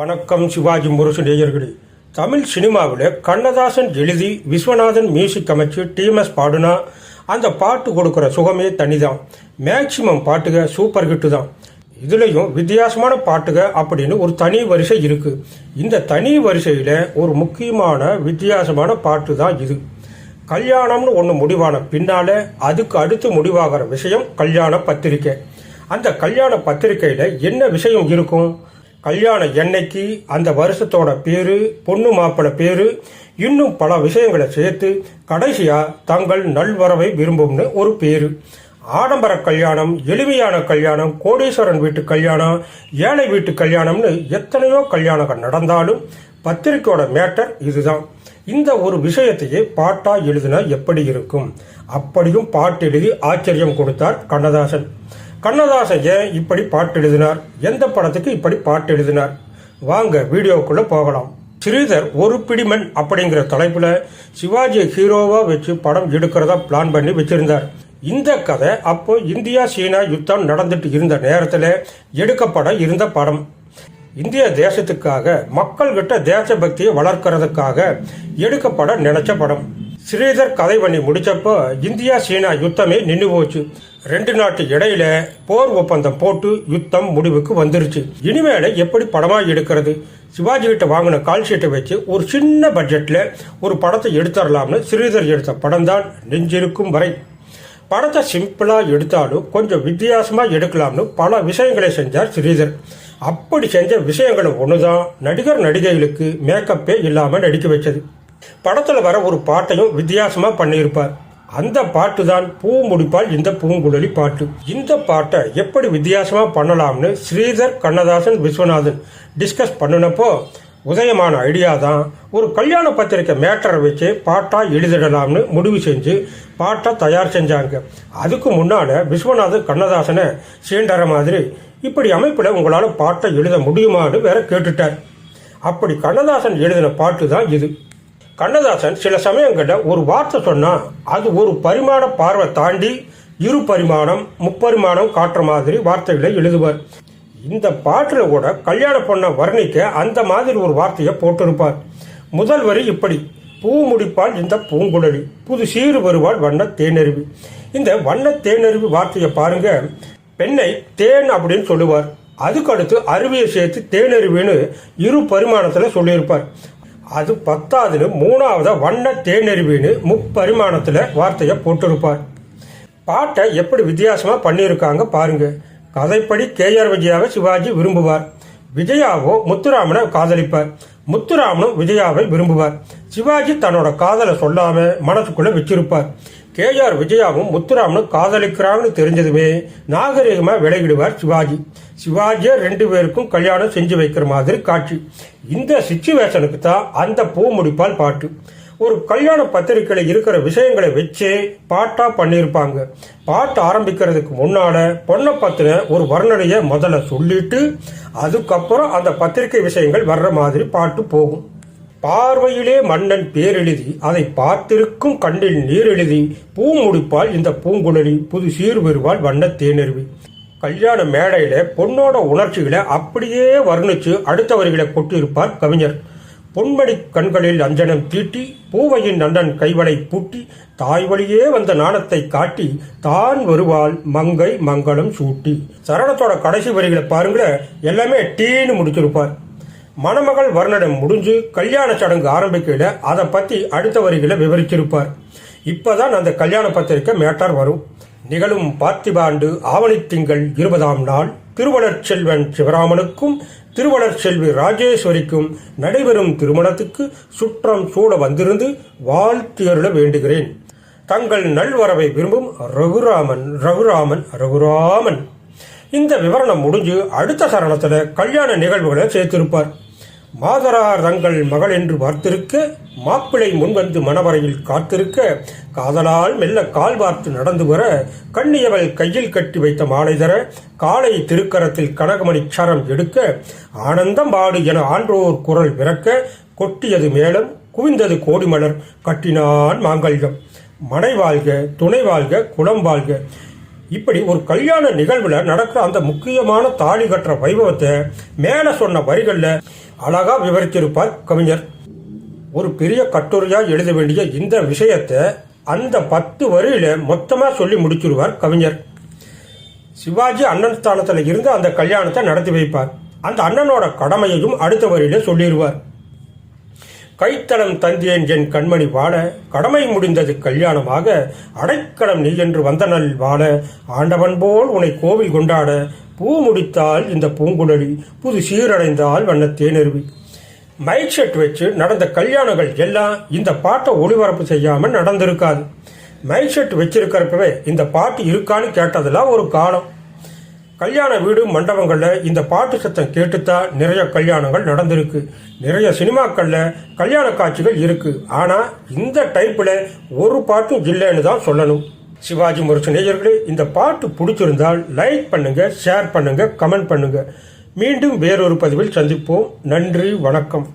வணக்கம் சிவாஜி முரசு நேயர்களே. தமிழ் சினிமாவில் கண்ணதாசன் எழுதி விஸ்வநாதன் மியூசிக் அமைச்சு டிஎம்எஸ் பாடுனா அந்த பாட்டு கொடுக்குற சுகமே தனிதான். மேக்சிமம் பாட்டுக சூப்பர் ஹிட்டு தான். இதுலேயும் வித்தியாசமான பாட்டுக அப்படின்னு ஒரு தனி வரிசை இருக்கு. இந்த தனி வரிசையில் ஒரு முக்கியமான வித்தியாசமான பாட்டு தான் இது. கல்யாணம்னு ஒன்று முடிவான பின்னால் அதுக்கு அடுத்து முடிவாகிற விஷயம் கல்யாண பத்திரிக்கை. அந்த கல்யாண பத்திரிக்கையில் என்ன விஷயம் இருக்கும்? கல்யாண எண்ணெய்க்கு அந்த வருஷத்தோட பேரு பொண்ணு மாப்பிள்ளை பேரு இன்னும் பல விஷயங்களை சேர்த்து கடைசியா தங்கள் நல்வரவை விரும்பும்னு ஒரு பேரு. ஆடம்பர கல்யாணம் எளிமையான கல்யாணம் கோடீஸ்வரன் வீட்டு கல்யாணம் ஏழை வீட்டு கல்யாணம்னு எத்தனையோ கல்யாணங்கள் நடந்தாலும் பத்திரிக்கையோட மேட்டர் இதுதான். இந்த ஒரு விஷயத்தையே பாட்டா எழுதினா எப்படி இருக்கும்? அப்படியும் பாட்டு எழுதி ஆச்சரியம் கொடுத்தார் கண்ணதாசன். கண்ணதாசன் ஏன் இப்படி பாட்டு எழுதினார்? எந்த படத்துக்கு இப்படி பாட்டு எழுதினார்? வாங்க வீடியோக்குள்ள போகலாம். ஸ்ரீதர் ஒரு பிடிமன் அப்படிங்கிற தலைப்புல சிவாஜி ஹீரோவா வச்சு படம் எடுக்கிறதா பிளான் பண்ணி வச்சிருந்தார். இந்த கதை அப்போ இந்தியா சீனா யுத்தம் நடந்துட்டு இருந்த நேரத்தில் எடுக்கப்பட இருந்த படம். இந்திய தேசத்துக்காக மக்கள்கிட்ட தேசபக்தியை வளர்க்கறதுக்காக எடுக்கப்பட நினைச்ச படம். ஸ்ரீதர் கதை பண்ணி முடிச்சப்போ இந்தியா சீனா யுத்தமே நின்று போச்சு. ரெண்டு நாட்டு இடையில போர் ஒப்பந்தம் போட்டு யுத்தம் முடிவுக்கு வந்துருச்சு. இனிமேல எப்படி படமா எடுக்கிறது? சிவாஜி கிட்ட வாங்கின கால் ஷீட்டை வச்சு ஒரு சின்ன பட்ஜெட்ல ஒரு படத்தை எடுத்துடலாம்னு ஸ்ரீதர் எடுத்த படம் தான் நெஞ்சிருக்கும் வரை. படத்தை சிம்பிளா எடுத்தாலும் கொஞ்சம் வித்தியாசமா எடுக்கலாம்னு பல விஷயங்களை செஞ்சார் ஸ்ரீதர். அப்படி செஞ்ச விஷயங்களும் தான் நடிகர் நடிகைகளுக்கு மேக்கப்பே இல்லாமல் நடிக்க வச்சது. படத்துல வர ஒரு பாட்டையும் வித்தியாசமா பண்ணியிருப்பார். அந்த பாட்டு தான் பூ முடிப்பால் இந்த பூங்குழலி பாட்டு. இந்த பாட்டை எப்படி வித்தியாசமா பண்ணலாம்னு ஸ்ரீதர் கண்ணதாசன் விஸ்வநாதன் டிஸ்கஸ் பண்ணினப்போ உதயமான ஐடியா தான். ஒரு கல்யாண பத்திரிக்கை மேட்டரை வச்சு பாட்டா எழுதிடலாம்னு முடிவு செஞ்சு பாட்டை தயார் செஞ்சாங்க. அதுக்கு முன்னால விஸ்வநாதன் கண்ணதாசனை சீண்டற மாதிரி இப்படி அமைப்பில் உங்களால் பாட்டை எழுத முடியுமான்னு வேற கேட்டுட்டார். அப்படி கண்ணதாசன் எழுதின பாட்டு தான் இது. கண்ணதாசன் சில சமயங்களில் ஒரு வார்த்தை சொன்னா அது ஒரு பரிமாண பார்வை தாண்டி இரு பரிமாணம் முப்பரிமாணம் காட்டுற மாதிரி வார்த்தைகளை எழுதுவார். இந்த பாட்டில் கூட கல்யாண பொண்ணை வர்ணிக்க அந்த மாதிரி ஒரு வார்த்தையை போட்டிருப்பார். முதல் வரி இப்படி பூ முடிப்பால் இந்த பூங்குழலி புது சீறு வருவாள் வண்ண தேனருவி. இந்த வண்ண தேனருவி வார்த்தையை பாருங்க பெண்ணை தேன் அப்படின்னு சொல்லுவார். அதுக்கு அடுத்து அருவியை சேர்த்து தேனருவின்னு இரு பரிமாணத்தில் சொல்லியிருப்பார். அது பத்தாவதுல மூணாவதா வண்ண தேனருவின்னு முப்பரிமாணத்தில் வார்த்தையை போட்டிருப்பார். பாட்டை எப்படி வித்தியாசமா பண்ணியிருக்காங்க பாருங்க. கதைப்படி கே ஆர் விஜயாவை சிவாஜி விரும்புவார். விஜயாவோ முத்துராமனை காதலிப்பார். முத்துராமனும் விஜயாவை விரும்புவார். சிவாஜி தன்னோட காதலை சொல்லாம மனசுக்குள்ள வச்சிருப்பார். கே ஆர் விஜயாவும் முத்துராமனும் காதலிக்கிறாங்கன்னு தெரிஞ்சதுமே நாகரிகமா விலகிடுவார் சிவாஜி. சிவாஜியை ரெண்டு பேருக்கும் கல்யாணம் செஞ்சு வைக்கிற மாதிரி காட்சி. இந்த சிச்சுவேஷனுக்கு தான் அந்த பூ முடிப்பால் பாட்டு. ஒரு கல்யாண பத்திரிகையில் இருக்கிற விஷயங்களை வச்சே பாட்டா பண்ணியிருப்பாங்க. பாட்டு ஆரம்பிக்கிறதுக்கு முன்னால பொண்ணை பத்தின ஒரு வர்ணனையை முதல்ல சொல்லிட்டு அதுக்கப்புறம் அந்த பத்திரிகை விஷயங்கள் வர்ற மாதிரி பாட்டு போகும். பார்வையிலே மன்னன் பேரெழுதி அதை பார்த்திருக்கும் கண்ணில் நீர் எழுதி பூ முடிப்பால் இந்த பூங்குழலி புது சீர் வருவாள் வண்ண தேனருவி. கல்யாண மேடையில பொண்ணோட உணர்ச்சிகளை அப்படியே வர்ணிச்சு அடுத்த வரிகளை கொட்டியிருப்பார் கவிஞர். பொன்மணி கண்களில் அஞ்சனம் தீட்டி பூவையின் நன்னன் கைவளை பூட்டி தாய் வழியே வந்த நாணத்தை காட்டி தான் வருவாள் மங்கை மங்களம் சூட்டி. சரணத்தோட கடைசி வரிகளை பாருங்களேன் எல்லாமே டீன்னு முடிச்சிருப்பார். மணமகள் வர்ணனம் முடிஞ்சு கல்யாண சடங்கு ஆரம்பிக்கையில அதை பத்தி அடுத்த வரிகளை விவரிச்சிருப்பார். இப்பதான் அந்த கல்யாண பத்திரிக்கை மேட்டார் வரும். நிகழும் பார்த்திபாண்டு ஆவணி திங்கள் இருபதாம் நாள் திருவளர் செல்வன் சிவராமனுக்கும் திருவளர் செல்வி ராஜேஸ்வரிக்கும் நடைபெறும் திருமணத்துக்கு சுற்றம் சூழ வந்திருந்து வாழ்த்தியருள வேண்டுகிறேன். தங்கள் நல்வரவை விரும்பும் ரகுராமன் ரகுராமன் ரகுராமன். இந்த விவரணம் முடிஞ்சு அடுத்த சரணத்தில் கல்யாண நிகழ்வுகளை சேர்த்திருப்பார். மாதரார் தங்கள் மகள் என்று பார்த்திருக்க மாப்பிளை முன்வந்து மணவரையில் காத்திருக்க காதலால் மெல்ல கால் பார்த்து நடந்து வர கண்ணியவள் கையில் கட்டி வைத்த மாலை தர காலை திருக்கரத்தில் கனகமணி சரம் எடுக்க ஆனந்தம் பாடு என ஆன்றோர் குரல் பிறக்க கொட்டியது மேலும் குவிந்தது கோடிமலர் கட்டினான் மாங்கல்யம். மனை வாழ்க துணை வாழ்க குளம் வாழ்க. இப்படி ஒரு கல்யாண நிகழ்வில் நடக்கிற அந்த முக்கியமான தாலி கட்டுற வைபவத்தை மேலே சொன்ன வரிகளில் அழகா விவரித்திருப்பார் கவிஞர். ஒரு பெரிய கட்டுரையா எழுத வேண்டிய இந்த விஷயத்தை அந்த பத்து வரியில மொத்தமா சொல்லி முடிச்சிருவார் கவிஞர். சிவாஜி அண்ணன் ஸ்தானத்துல இருந்து அந்த கல்யாணத்தை நடத்தி வைப்பார். அந்த அண்ணனோட கடமையையும் அடுத்த வரியில சொல்லிடுவார் கைத்தளம் தந்தேன் என் கண்மணி வாழ கடமை முடிந்தது கல்யாணமாக அடைக்கலம் நீ என்று வந்த நல் வாழ ஆண்டவன் போல் உன்னை கோவில் கொண்டாட பூ முடித்தால் இந்த பூங்குழலி புது சீரடைந்தால் வண்ண தேனருவி மைக் செட் வச்சு நடந்த கல்யாணங்கள் எல்லாம் இந்த பாட்டை ஒளிபரப்பு செய்யாமல் நடந்திருக்காது. மைக் செட் வச்சிருக்கிறப்பவே இந்த பாட்டு இருக்கான்னு கேட்டதெல்லாம் ஒரு காலம். கல்யாண வீடு மண்டபங்களில் இந்த பாட்டு சத்தம் கேட்டுத்தான் நிறைய கல்யாணங்கள் நடந்திருக்கு. நிறைய சினிமாக்களில் கல்யாண காட்சிகள் இருக்கு. ஆனால் இந்த டைப்பில் ஒரு பாட்டும் இல்லைன்னு தான் சொல்லணும். சிவாஜி முரசு நேயர்களே இந்த பாட்டு பிடிச்சிருந்தால் லைக் பண்ணுங்க ஷேர் பண்ணுங்க கமெண்ட் பண்ணுங்க. மீண்டும் வேறொரு பதிவில் சந்திப்போம். நன்றி வணக்கம்.